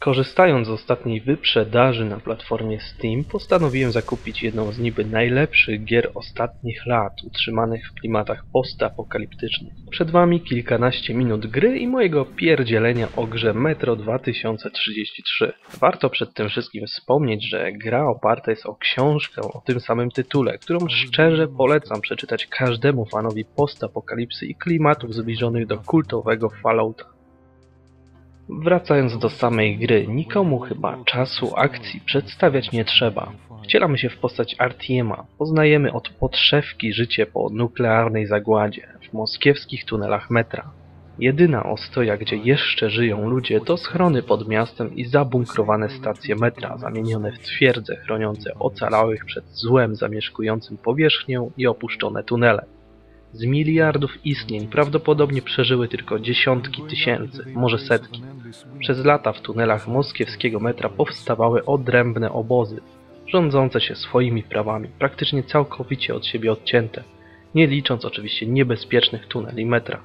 Korzystając z ostatniej wyprzedaży na platformie Steam, postanowiłem zakupić jedną z niby najlepszych gier ostatnich lat, utrzymanych w klimatach postapokaliptycznych. Przed wami kilkanaście minut gry i mojego pierdzielenia o grze Metro 2033. Warto przed tym wszystkim wspomnieć, że gra oparta jest o książkę o tym samym tytule, którą szczerze polecam przeczytać każdemu fanowi postapokalipsy i klimatów zbliżonych do kultowego Fallouta. Wracając do samej gry, nikomu chyba czasu akcji przedstawiać nie trzeba. Wcielamy się w postać Artiema, poznajemy od podszewki życie po nuklearnej zagładzie w moskiewskich tunelach metra. Jedyna ostoja, gdzie jeszcze żyją ludzie, to schrony pod miastem i zabunkrowane stacje metra, zamienione w twierdze chroniące ocalałych przed złem zamieszkującym powierzchnię i opuszczone tunele. Z miliardów istnień prawdopodobnie przeżyły tylko dziesiątki tysięcy, może setki. Przez lata w tunelach moskiewskiego metra powstawały odrębne obozy, rządzące się swoimi prawami, praktycznie całkowicie od siebie odcięte, nie licząc oczywiście niebezpiecznych tuneli metra.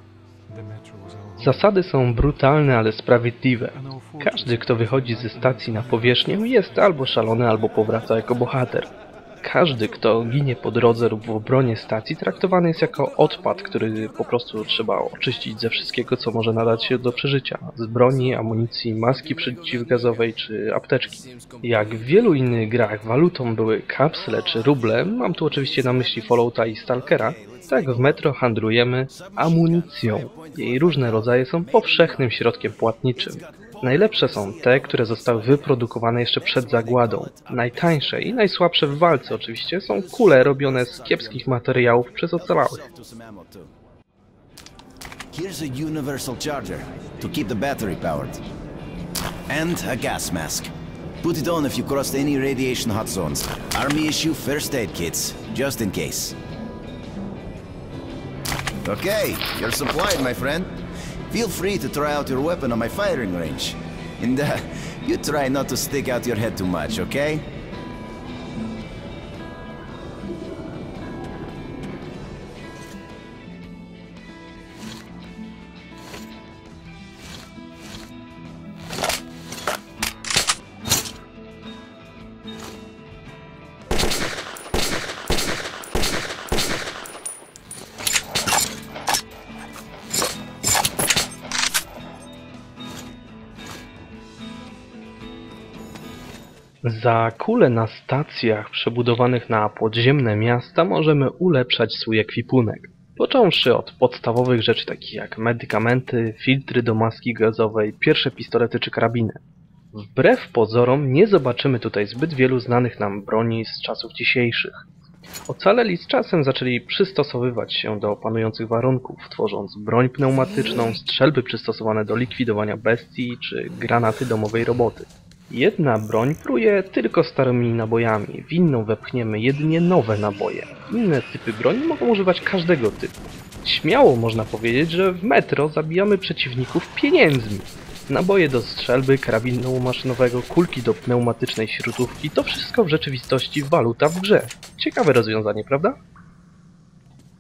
Zasady są brutalne, ale sprawiedliwe. Każdy, kto wychodzi ze stacji na powierzchnię, jest albo szalony, albo powraca jako bohater. Każdy, kto ginie po drodze lub w obronie stacji, traktowany jest jako odpad, który po prostu trzeba oczyścić ze wszystkiego, co może nadać się do przeżycia. Z broni, amunicji, maski przeciwgazowej czy apteczki. Jak w wielu innych grach walutą były kapsle czy ruble, mam tu oczywiście na myśli Fallouta i Stalkera, tak w Metro handlujemy amunicją. Jej różne rodzaje są powszechnym środkiem płatniczym. Najlepsze są te, które zostały wyprodukowane jeszcze przed zagładą. Najtańsze i najsłabsze w walce oczywiście są kule robione z kiepskich materiałów przez ocalałych. Here's a universal charger to keep the battery powered. And a gas mask. Put it on if you crossed any radiation hot zones. Army issue first aid kits, just in case. Okay, you're supplied, my friend. Feel free to try out your weapon on my firing range. And uh, you try not to stick out your head too much, okay? Za kule na stacjach przebudowanych na podziemne miasta możemy ulepszać swój ekwipunek. Począwszy od podstawowych rzeczy takich jak medykamenty, filtry do maski gazowej, pierwsze pistolety czy karabiny. Wbrew pozorom nie zobaczymy tutaj zbyt wielu znanych nam broni z czasów dzisiejszych. Ocaleli z czasem zaczęli przystosowywać się do panujących warunków, tworząc broń pneumatyczną, strzelby przystosowane do likwidowania bestii czy granaty domowej roboty. Jedna broń pruje tylko starymi nabojami, w inną wepchniemy jedynie nowe naboje. Inne typy broni mogą używać każdego typu. Śmiało można powiedzieć, że w metro zabijamy przeciwników pieniędzmi. Naboje do strzelby, karabinu maszynowego, kulki do pneumatycznej śrutówki to wszystko w rzeczywistości waluta w grze. Ciekawe rozwiązanie, prawda?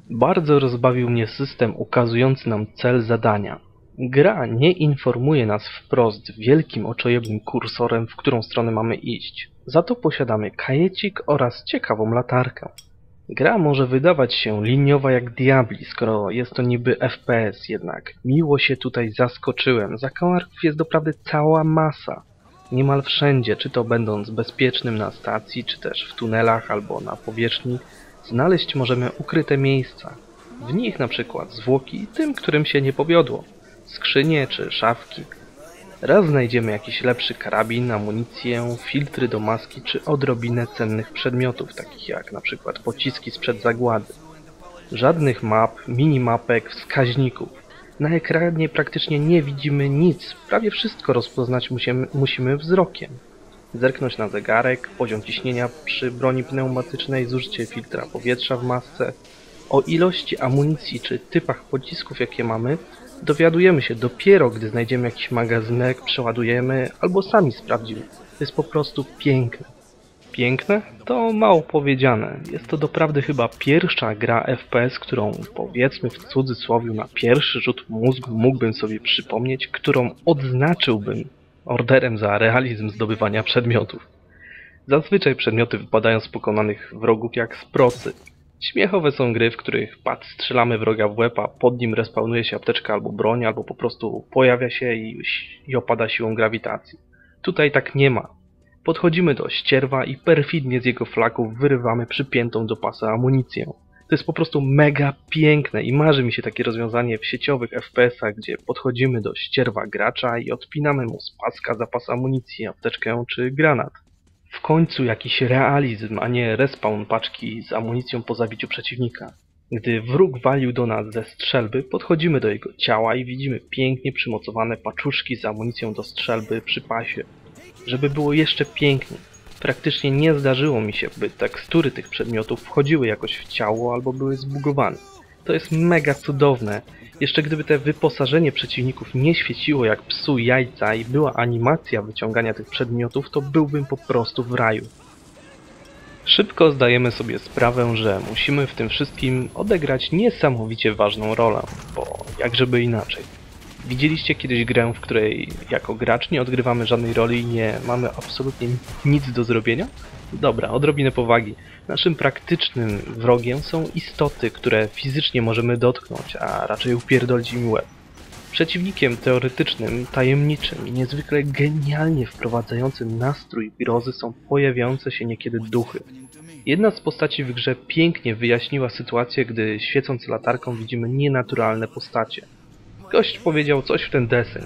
Bardzo rozbawił mnie system ukazujący nam cel zadania. Gra nie informuje nas wprost wielkim oczojebnym kursorem, w którą stronę mamy iść. Za to posiadamy kajecik oraz ciekawą latarkę. Gra może wydawać się liniowa jak diabli, skoro jest to niby FPS jednak. Miło się tutaj zaskoczyłem. Zakamarków jest doprawdy cała masa. Niemal wszędzie, czy to będąc bezpiecznym na stacji, czy też w tunelach albo na powierzchni, znaleźć możemy ukryte miejsca. W nich na przykład zwłoki tym, którym się nie powiodło skrzynie czy szafki. Raz znajdziemy jakiś lepszy karabin, amunicję, filtry do maski czy odrobinę cennych przedmiotów, takich jak na przykład pociski sprzed zagłady. Żadnych map, minimapek, wskaźników. Na ekranie praktycznie nie widzimy nic, prawie wszystko rozpoznać musimy, musimy wzrokiem. Zerknąć na zegarek, poziom ciśnienia przy broni pneumatycznej, zużycie filtra powietrza w masce. O ilości amunicji czy typach pocisków jakie mamy dowiadujemy się dopiero, gdy znajdziemy jakiś magazynek, przeładujemy albo sami sprawdzimy. To jest po prostu piękne. Piękne? To mało powiedziane. Jest to doprawdy chyba pierwsza gra FPS, którą powiedzmy w cudzysłowie na pierwszy rzut mózgu mógłbym sobie przypomnieć, którą odznaczyłbym orderem za realizm zdobywania przedmiotów. Zazwyczaj przedmioty wypadają z pokonanych wrogów jak z procy. Śmiechowe są gry, w których pad strzelamy wroga w łeb, a pod nim respawnuje się apteczka albo broń, albo po prostu pojawia się i, i opada siłą grawitacji. Tutaj tak nie ma. Podchodzimy do ścierwa i perfidnie z jego flaków wyrywamy przypiętą do pasa amunicję. To jest po prostu mega piękne i marzy mi się takie rozwiązanie w sieciowych FPS-ach, gdzie podchodzimy do ścierwa gracza i odpinamy mu z paska zapas amunicji, apteczkę czy granat. W końcu jakiś realizm, a nie respawn paczki z amunicją po zabiciu przeciwnika. Gdy wróg walił do nas ze strzelby, podchodzimy do jego ciała i widzimy pięknie przymocowane paczuszki z amunicją do strzelby przy pasie. Żeby było jeszcze piękniej, praktycznie nie zdarzyło mi się, by tekstury tych przedmiotów wchodziły jakoś w ciało albo były zbugowane. To jest mega cudowne. Jeszcze gdyby te wyposażenie przeciwników nie świeciło jak psu jajca i była animacja wyciągania tych przedmiotów, to byłbym po prostu w raju. Szybko zdajemy sobie sprawę, że musimy w tym wszystkim odegrać niesamowicie ważną rolę, bo jakżeby inaczej. Widzieliście kiedyś grę, w której jako gracz nie odgrywamy żadnej roli i nie mamy absolutnie nic do zrobienia? Dobra, odrobinę powagi. Naszym praktycznym wrogiem są istoty, które fizycznie możemy dotknąć, a raczej upierdolić im łeb. Przeciwnikiem teoretycznym, tajemniczym i niezwykle genialnie wprowadzającym nastrój grozy są pojawiające się niekiedy duchy. Jedna z postaci w grze pięknie wyjaśniła sytuację, gdy świecąc latarką widzimy nienaturalne postacie. Gość powiedział coś w ten deseń.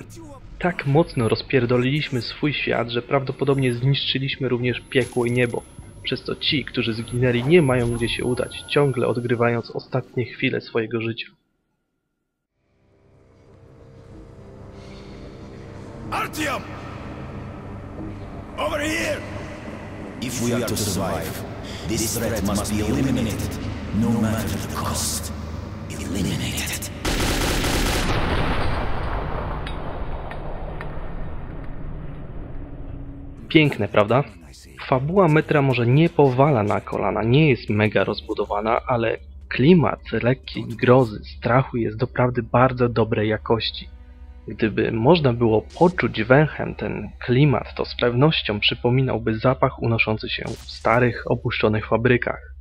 Tak mocno rozpierdoliliśmy swój świat, że prawdopodobnie zniszczyliśmy również piekło i niebo. Przez to ci, którzy zginęli, nie mają gdzie się udać, ciągle odgrywając ostatnie chwile swojego życia. Artyom! Over here! If we are to survive, this threat must be eliminated, no matter the cost. Eliminated. Piękne, prawda? Fabuła metra może nie powala na kolana, nie jest mega rozbudowana, ale klimat lekkiej grozy, strachu jest doprawdy bardzo dobrej jakości. Gdyby można było poczuć węchem ten klimat, to z pewnością przypominałby zapach unoszący się w starych, opuszczonych fabrykach.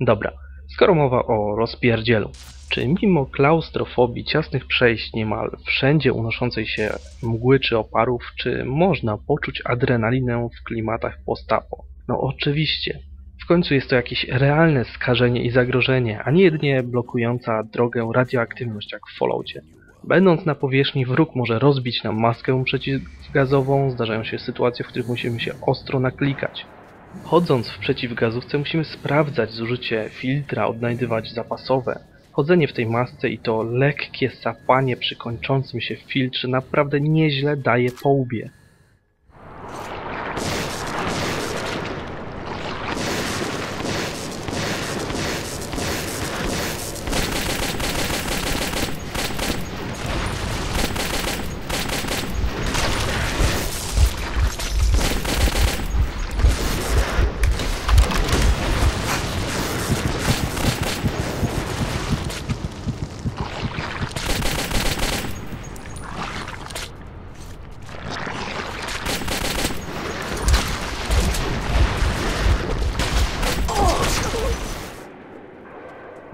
Dobra, skoro mowa o rozpierdzielu, czy mimo klaustrofobii, ciasnych przejść niemal wszędzie unoszącej się mgły czy oparów, czy można poczuć adrenalinę w klimatach postapo? No oczywiście. W końcu jest to jakieś realne skażenie i zagrożenie, a nie jedynie blokująca drogę radioaktywność jak w Falloutie. Będąc na powierzchni, wróg może rozbić nam maskę przeciwgazową, zdarzają się sytuacje, w których musimy się ostro naklikać. Chodząc w przeciwgazówce musimy sprawdzać zużycie filtra, odnajdywać zapasowe. Chodzenie w tej masce i to lekkie sapanie przy kończącym się filtrze naprawdę nieźle daje po łbie.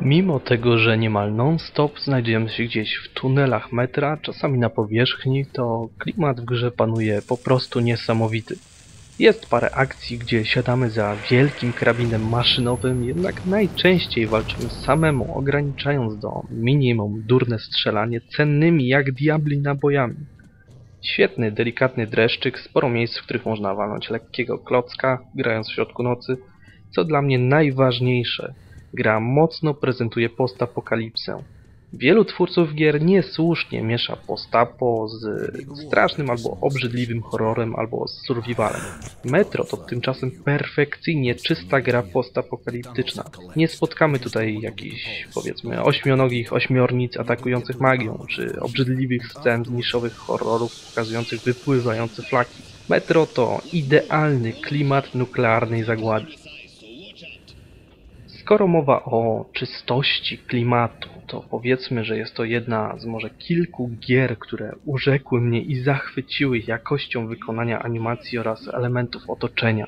Mimo tego, że niemal non-stop znajdziemy się gdzieś w tunelach metra, czasami na powierzchni, to klimat w grze panuje po prostu niesamowity. Jest parę akcji, gdzie siadamy za wielkim karabinem maszynowym, jednak najczęściej walczymy samemu, ograniczając do minimum durne strzelanie cennymi jak diabli nabojami. Świetny, delikatny dreszczyk, sporo miejsc, w których można walnąć lekkiego klocka, grając w środku nocy. Co dla mnie najważniejsze, gra mocno prezentuje postapokalipsę. Wielu twórców gier niesłusznie miesza postapo z strasznym albo obrzydliwym horrorem albo z survivalem. Metro to tymczasem perfekcyjnie czysta gra postapokaliptyczna. Nie spotkamy tutaj jakichś, powiedzmy, ośmionogich ośmiornic atakujących magią, czy obrzydliwych scen niszowych horrorów pokazujących wypływające flaki. Metro to idealny klimat nuklearnej zagłady. Skoro mowa o czystości klimatu, to powiedzmy, że jest to jedna z może kilku gier, które urzekły mnie i zachwyciły jakością wykonania animacji oraz elementów otoczenia.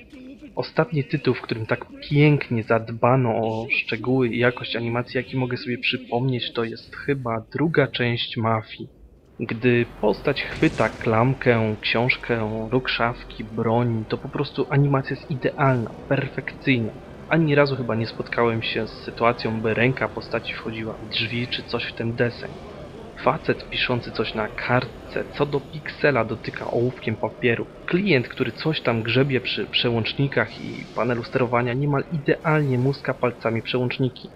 Ostatni tytuł, w którym tak pięknie zadbano o szczegóły i jakość animacji, jaki mogę sobie przypomnieć, to jest chyba druga część Mafii. Gdy postać chwyta klamkę, książkę lub szafki, broń, to po prostu animacja jest idealna, perfekcyjna. Ani razu chyba nie spotkałem się z sytuacją, by ręka postaci wchodziła w drzwi czy coś w ten deseń. Facet piszący coś na kartce, co do piksela dotyka ołówkiem papieru. Klient, który coś tam grzebie przy przełącznikach i panelu sterowania, niemal idealnie muska palcami przełączniki.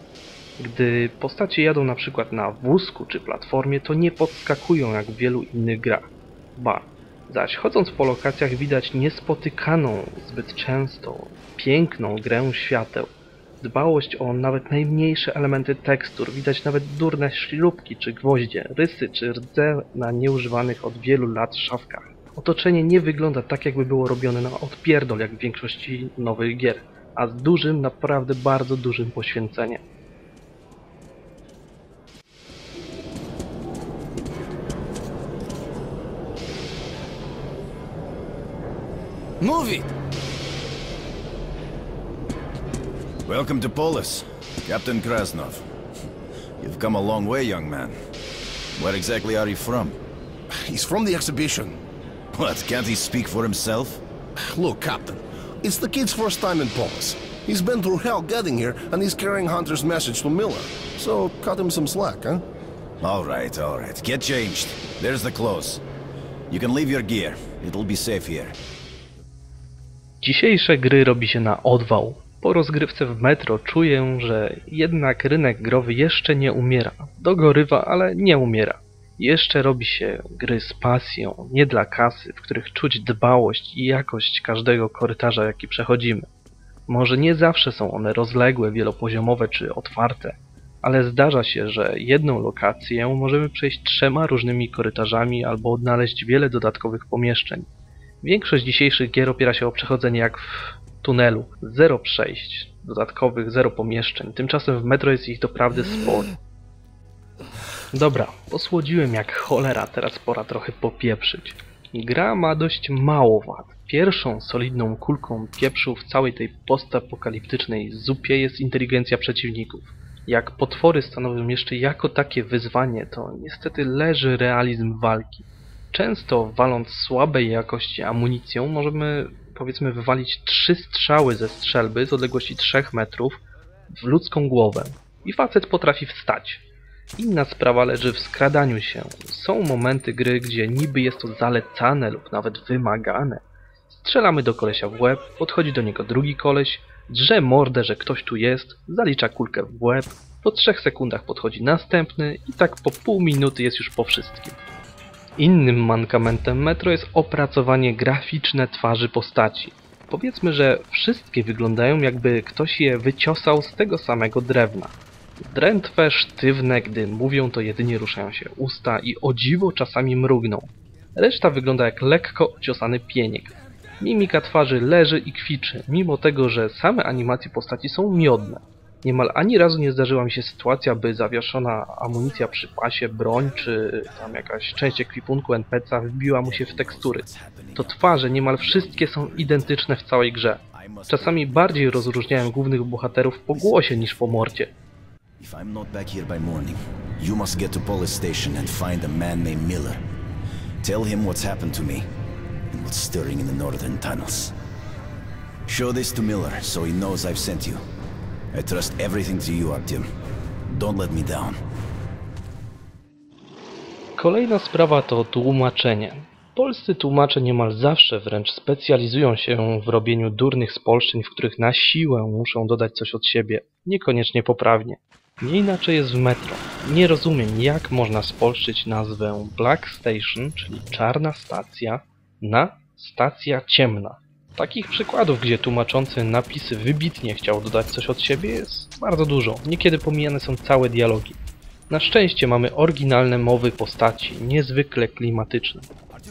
Gdy postacie jadą na przykład na wózku czy platformie, to nie podskakują jak w wielu innych grach. Ba, zaś chodząc po lokacjach widać niespotykaną zbyt często piękną grę świateł. Dbałość o nawet najmniejsze elementy tekstur, widać nawet durne śrubki czy gwoździe, rysy czy rdze na nieużywanych od wielu lat szafkach. Otoczenie nie wygląda tak jakby było robione na odpierdol jak w większości nowych gier, a z dużym, naprawdę bardzo dużym poświęceniem. Move it! Welcome to Polis, Captain Krasnov. You've come a long way, young man. Where exactly are you from? He's from the exhibition. What, can't he speak for himself? Look, Captain, it's the kid's first time in Polis. He's been through hell getting here, and he's carrying Hunter's message to Miller. So cut him some slack, huh? All right, all right. Get changed. There's the clothes. You can leave your gear. It'll be safe here. Dzisiejsze gry robi się na odwał. Po rozgrywce w metro czuję, że jednak rynek growy jeszcze nie umiera. Dogorywa, ale nie umiera. Jeszcze robi się gry z pasją, nie dla kasy, w których czuć dbałość i jakość każdego korytarza, jaki przechodzimy. Może nie zawsze są one rozległe, wielopoziomowe czy otwarte, ale zdarza się, że jedną lokację możemy przejść trzema różnymi korytarzami albo odnaleźć wiele dodatkowych pomieszczeń. Większość dzisiejszych gier opiera się o przechodzenie jak w tunelu. Zero przejść, dodatkowych zero pomieszczeń. Tymczasem w metro jest ich doprawdy sporo. Dobra, posłodziłem jak cholera, teraz pora trochę popieprzyć. Gra ma dość mało wad. Pierwszą solidną kulką pieprzu w całej tej postapokaliptycznej zupie jest inteligencja przeciwników. Jak potwory stanowią jeszcze jako takie wyzwanie, to niestety leży realizm walki. Często waląc słabej jakości amunicją możemy powiedzmy wywalić trzy strzały ze strzelby z odległości 3 metrów w ludzką głowę i facet potrafi wstać. Inna sprawa leży w skradaniu się. Są momenty gry, gdzie niby jest to zalecane lub nawet wymagane. Strzelamy do kolesia w łeb, podchodzi do niego drugi koleś, drze mordę, że ktoś tu jest, zalicza kulkę w łeb, po trzech sekundach podchodzi następny i tak po pół minuty jest już po wszystkim. Innym mankamentem Metro jest opracowanie graficzne twarzy postaci. Powiedzmy, że wszystkie wyglądają jakby ktoś je wyciosał z tego samego drewna. Drętwe, sztywne, gdy mówią to jedynie ruszają się usta i o dziwo czasami mrugną. Reszta wygląda jak lekko ociosany pieniek. Mimika twarzy leży i kwiczy, mimo tego, że same animacje postaci są miodne. Niemal ani razu nie zdarzyła mi się sytuacja, by zawieszona amunicja przy pasie, broń czy tam jakaś część ekwipunku NPC wbiła mu się w tekstury. To twarze niemal wszystkie są identyczne w całej grze. Czasami bardziej rozróżniałem głównych bohaterów po głosie niż po mordzie. If I'm not back here by you must get to Polis Station and find a man named Miller. Tell him what's happened to me and what's stirring in the northern tunnels. Show this to Miller so he knows I've sent you. I trust everything to you, Artyom. Don't let me down. Kolejna sprawa to tłumaczenie. Polscy tłumacze niemal zawsze wręcz specjalizują się w robieniu durnych spolszczeń, w których na siłę muszą dodać coś od siebie, niekoniecznie poprawnie. Nie inaczej jest w metro. Nie rozumiem, jak można spolszczyć nazwę Black Station, czyli czarna stacja, na stacja ciemna. Takich przykładów, gdzie tłumaczący napisy wybitnie chciał dodać coś od siebie jest bardzo dużo. Niekiedy pomijane są całe dialogi. Na szczęście mamy oryginalne mowy postaci, niezwykle klimatyczne.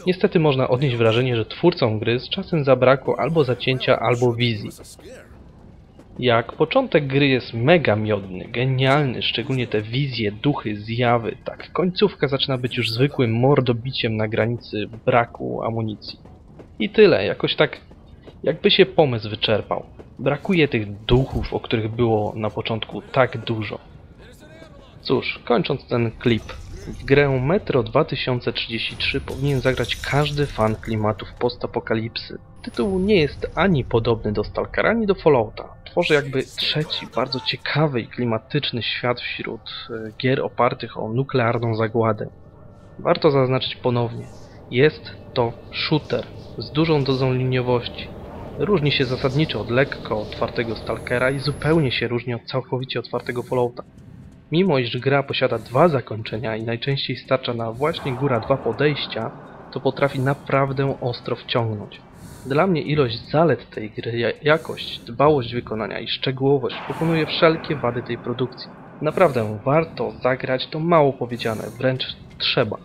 Niestety można odnieść wrażenie, że twórcom gry z czasem zabrakło albo zacięcia, albo wizji. Jak początek gry jest mega miodny, genialny, szczególnie te wizje, duchy, zjawy, tak końcówka zaczyna być już zwykłym mordobiciem na granicy braku amunicji. I tyle, jakoś tak jakby się pomysł wyczerpał. Brakuje tych duchów, o których było na początku tak dużo. Cóż, kończąc ten klip, w grę Metro 2033 powinien zagrać każdy fan klimatów postapokalipsy. Tytuł nie jest ani podobny do Stalkera, ani do Fallouta. Tworzy jakby trzeci, bardzo ciekawy i klimatyczny świat wśród e, gier opartych o nuklearną zagładę. Warto zaznaczyć ponownie, jest to shooter z dużą dozą liniowości. Różni się zasadniczo od lekko otwartego Stalkera i zupełnie się różni od całkowicie otwartego Fallouta. Mimo iż gra posiada dwa zakończenia i najczęściej starcza na właśnie góra dwa podejścia, to potrafi naprawdę ostro wciągnąć. Dla mnie ilość zalet tej gry, ja- jakość, dbałość wykonania i szczegółowość pokonuje wszelkie wady tej produkcji. Naprawdę warto zagrać, to mało powiedziane, wręcz trzeba.